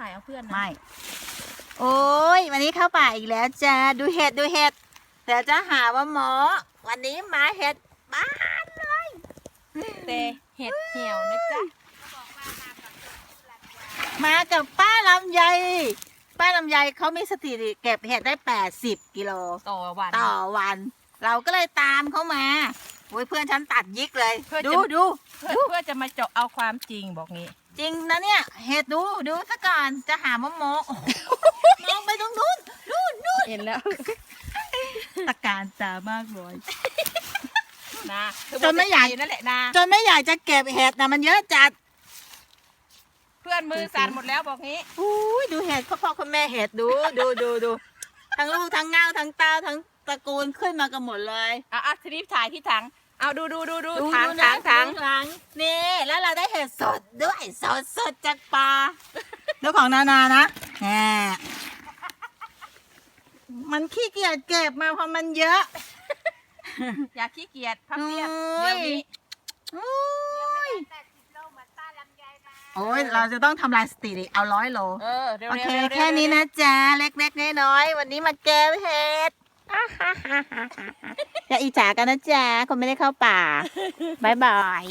ถ่ายเอาเพื่อนนะไม่ โอ้ย วันนี้เข้าป่าอีกแล้วจ้าดูเห็ดดูเห็ดเดี๋ยวจะหาว่าหมอ วันนี้มาเห็ดบ้านแต่เห็ดเหี่ยวนะจ๊ะมากับป้าลำไย ป้าลำไยเขามีสถิติเก็บเห็ดได้ 80 กิโลต่อวัน ต่อวัน เราก็เลยตามเขามา โอ้ยเพื่อนฉันตัดยิกเลย เพื่อจะดูดูเพื่อเพื่อจะมาเจาะเอาความจริงบอกงี้ จริงนะเนี่ย เห็ดดูดูซะก่อนจะหาว่าโมโอ้โหมองไปตรงนู้นนู่นนู่นเห็นแล้วตะการตามากเลย นะเธอจนไม่อยากจะนั่นแหละนะจนไม่อยากจะเก็บเห็ดนะมันเยอะจัดเพื่อนมือสั่นหมดแล้วบอกงี้ อุ้ยดูเห็ดพ่อพ่อคุณแม่เห็ดดูดูดูดูทั้งลูกทั้งเงาทั้งตาทั้งตระกูลขึ้นมากันหมดเลย อะอะทีนี้ถ่ายที่ถัง เอาดูดูดูดูดูถังดูนะถังถังดูถังนี่แล้วเราได้เห็ดสดด้วยสดสดจากป่าเรื่องของนานานะแหมมันขี้เกียจเก็บมาเพราะมันเยอะ อย่าขี้เกียจพับเพียบโอ้ยเดี๋ยวนี้โอ้ยโอ้ยเราจะต้องทำลายสถิติเอาร้อยโลเออเร็วโอเร็วเคเร็วแค่นี้นะจ๊ะเล็กๆน้อยๆวันนี้มาเก็บเห็ด อย่าอิจฉากันนะจ๊ะคนไม่ได้เข้าป่าบายบาย